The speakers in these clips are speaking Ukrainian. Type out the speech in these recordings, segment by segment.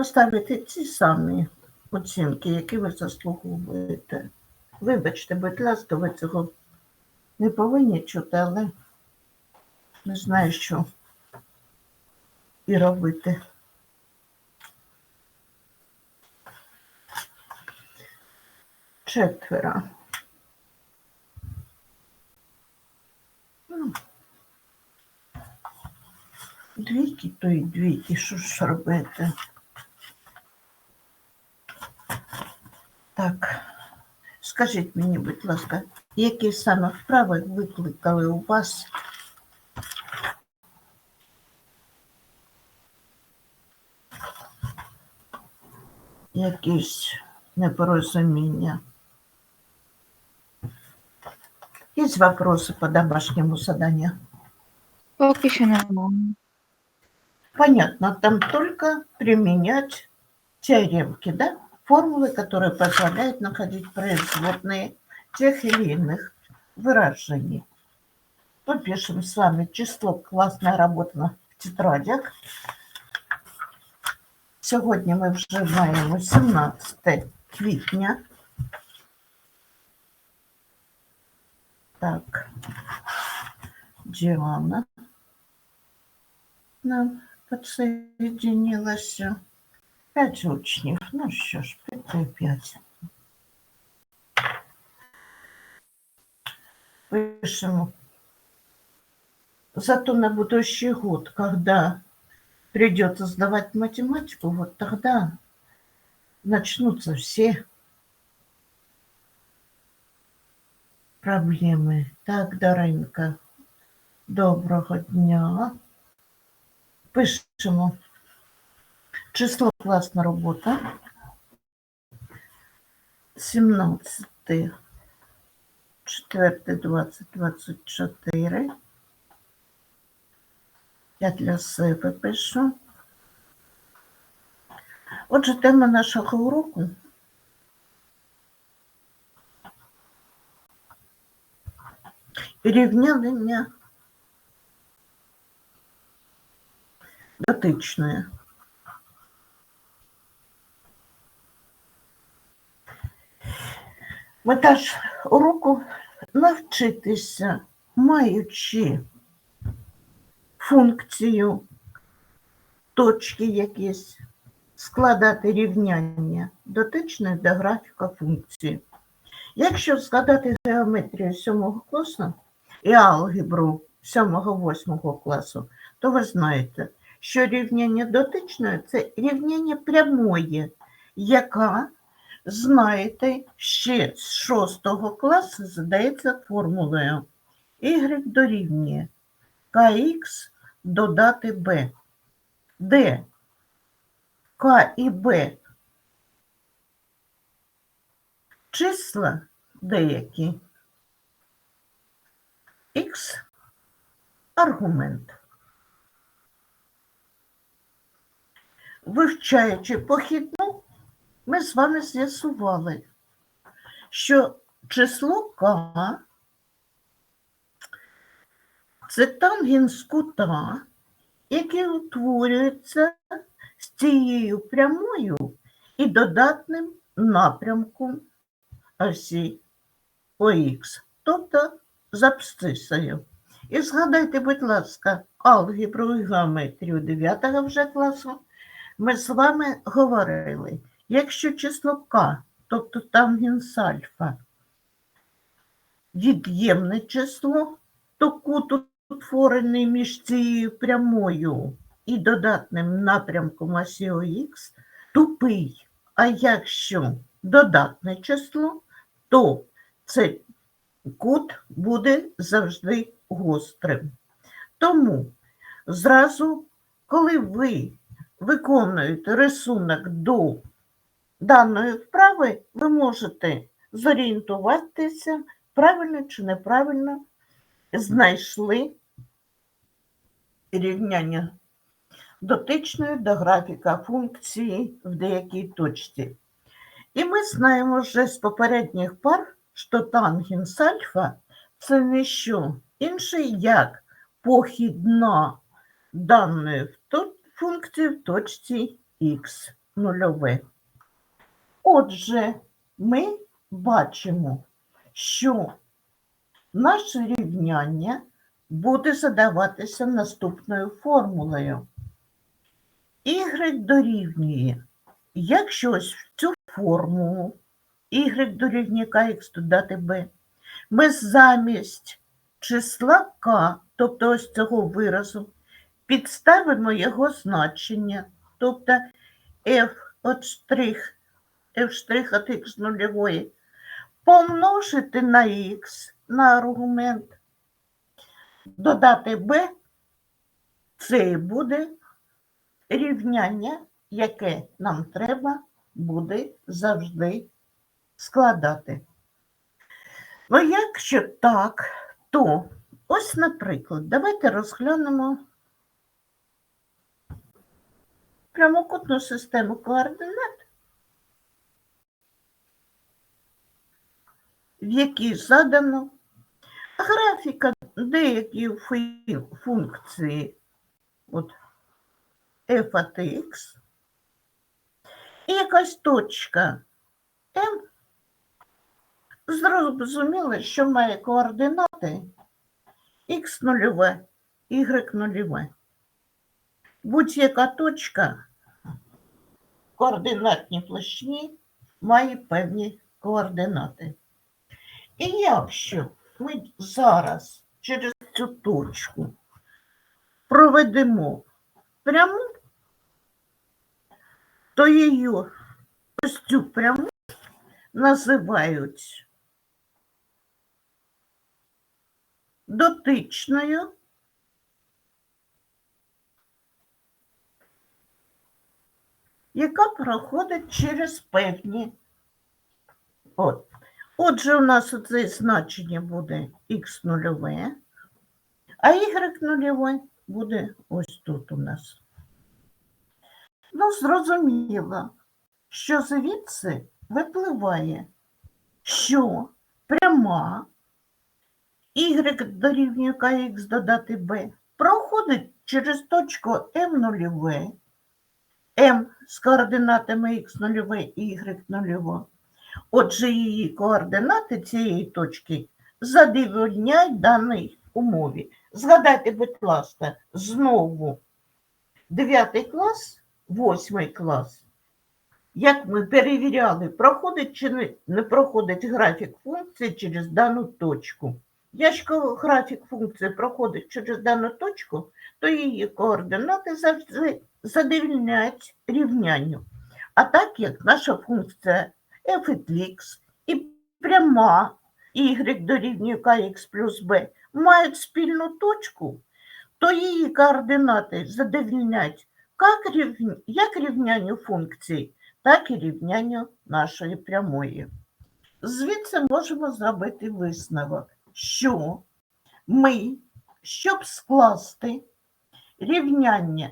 поставити ті самі оцінки, які ви заслуговуєте. Вибачте, будь ласка, ви цього не повинні чути, але не знаю, що і робити. Четверо. Ну, Двійки, то й двійки, що ж робити? Так, скажіть мені, будь ласка, які саме вправи викликали у вас якісь непорозуміння? Есть вопросы по домашнему заданию? Поки що немає. Понятно, там только применять теоремки, да? Формулы, которые позволяют находить производные тех или иных выражений. Попишем с вами число классно работано в тетрадях. Сьогодні ми вже маємо 17 квітня. Так, Діана нам підсоединилася. П'ять учнів. Ну що ж, і п'ять. Пишемо. Зато на будущий год, когда придется сдавать математику, вот тогда начнутся все проблеми. Так, Даренька, доброго дня. Пишемо. Число класна робота. 17, 4, 20, 24. Я для себе пишу. Отже, тема нашого уроку рівняння дотичне. Мета ж уроку навчитися, маючи функцію, точки якісь, складати рівняння дотичної до графіка функції. Якщо згадати геометрію 7 класу і алгебру 7-8 класу, то ви знаєте, що рівняння дотичної це рівняння прямої, яка, знаєте, ще з 6 класу задається формулою y дорівнює kx додати b, де k і b числа деякі. Х аргумент. Вивчаючи похідну, ми з вами з'ясували, що число К це тангенс кута, який утворюється з цією прямою і додатним напрямком осі ОХ, тобто з абсцисою. І згадайте, будь ласка, алгебру і геометрію 9 вже класу. Ми з вами говорили, якщо число К, тобто тангенс альфа, від'ємне число, то кут утворений між цією прямою і додатним напрямком осі ОХ тупий. А якщо додатне число, то цей кут буде завжди гострим. Тому зразу, коли ви виконуєте рисунок до даної вправи, ви можете зорієнтуватися, правильно чи неправильно знайшли рівняння дотичної до графіка функції в деякій точці. І ми знаємо вже з попередніх пар, що тангенс альфа це не що інше, як похідна даної функції в точці х. нульове. Отже, ми бачимо, що наше рівняння буде задаватися наступною формулою. Y дорівнює, якщо ось в цю формулу y дорівнює kx додати b, ми замість числа k, тобто ось цього виразу, підставимо його значення, тобто f от f от x нульової, помножити на x на аргумент, додати b, це і буде рівняння, яке нам треба буде завжди складати. Ну, якщо так, то ось, наприклад, давайте розглянемо прямокутну систему координат, в якій задано графіка деякі функції от f от x і якась точка m зрозуміло, що має координати x нульове, y нульове. Будь-яка точка координатній площині має певні координати. І якщо ми зараз через цю точку проведемо пряму, то її ось цю пряму називають дотичною яка проходить через певні. От. Отже, у нас оце значення буде х нульове, а y нульове буде ось тут у нас. Ну, зрозуміло, що звідси випливає, що пряма y дорівнює kx додати b проходить через точку m нульове, m з координатами x нульове і y нульове. Отже, її координати цієї точки задовольняють даній умові. Згадайте, будь ласка, знову 9 клас, 8 клас. Як ми перевіряли, проходить чи не, проходить графік функції через дану точку. Якщо графік функції проходить через дану точку, то її координати завжди задовільняють рівнянню. А так як наша функція f від x і пряма y дорівнює kx плюс b мають спільну точку, то її координати задовільняють як, рівня, як рівнянню функцій, так і рівнянню нашої прямої. Звідси можемо зробити висновок, що ми, щоб скласти рівняння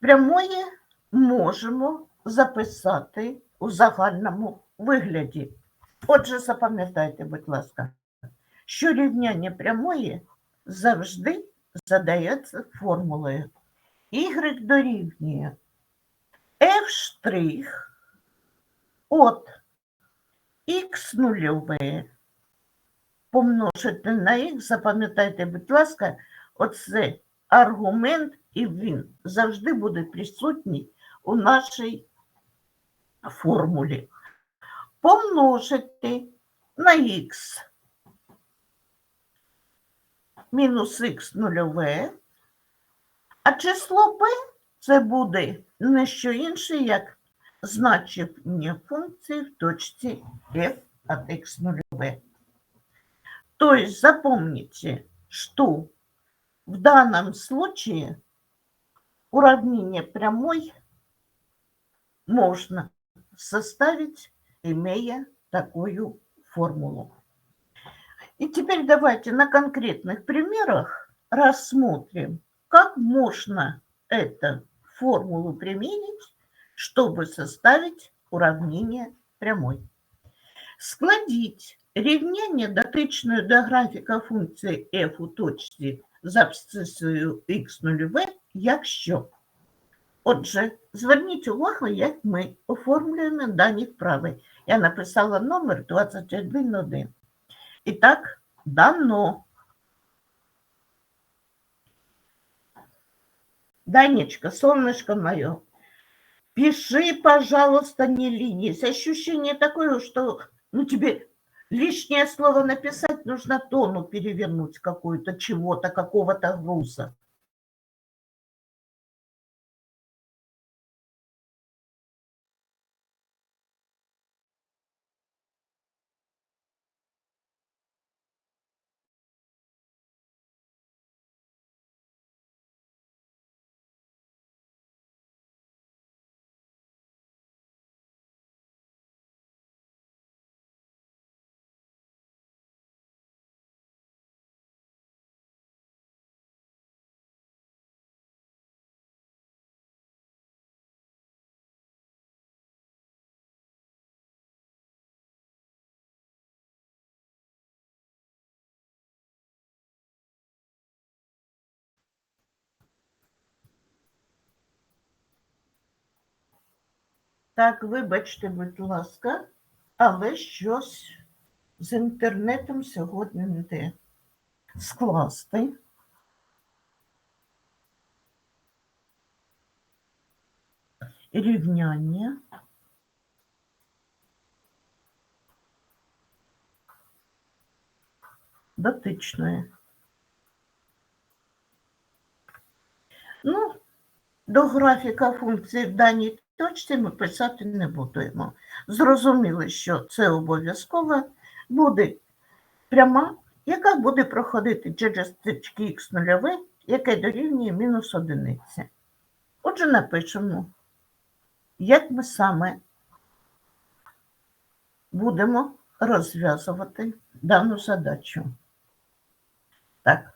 прямої, можемо записати у загальному вигляді. Отже, запам'ятайте, будь ласка, що рівняння прямої завжди задається формулою y дорівнює f от х нульове помножити на х, запам'ятайте, будь ласка, оце аргумент, і він завжди буде присутній у нашій формулі. Помножити на х мінус х нульове, а число b це буде не що інше, як значення функції в точці f от x нулевое. То есть запомните, что в данном случае уравнение прямой можно составить, имея такую формулу. И теперь давайте на конкретных примерах рассмотрим, как можно эту формулу применить, чтобы составить уравнение прямой. Складіть рівняння дотичної до графіка функції f у точці з абсцисою x нульове, якщо Отже, зверніть увагу, як ми оформлюємо дані вправи. Я написала номер 21.1. І так, дано. Данечка, солнышко мое, пиши, пожалуйста, не ленись. Ощущение такое, что ну, тебе лишнее слово написать, нужно тону перевернуть какую-то, чего-то, какого-то груза. Так, вибачте, будь ласка, але щось з інтернетом сьогодні не те. Скласти. Рівняння. Дотичної. Ну, до графіка функції в даній точці ми писати не будемо. Зрозуміли, що це обов'язково буде пряма, яка буде проходити через точки х нульове, яке дорівнює мінус одиниці. Отже, напишемо, як ми саме будемо розв'язувати дану задачу. Так,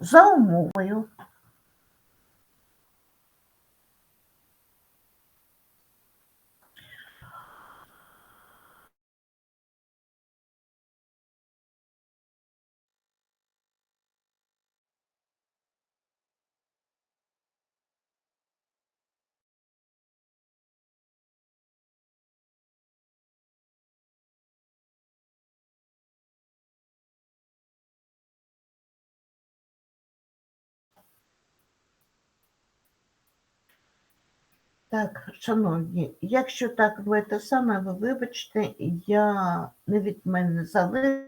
за умовою Так, шановні, якщо так ви те саме, ви вибачте, я не від мене залежить.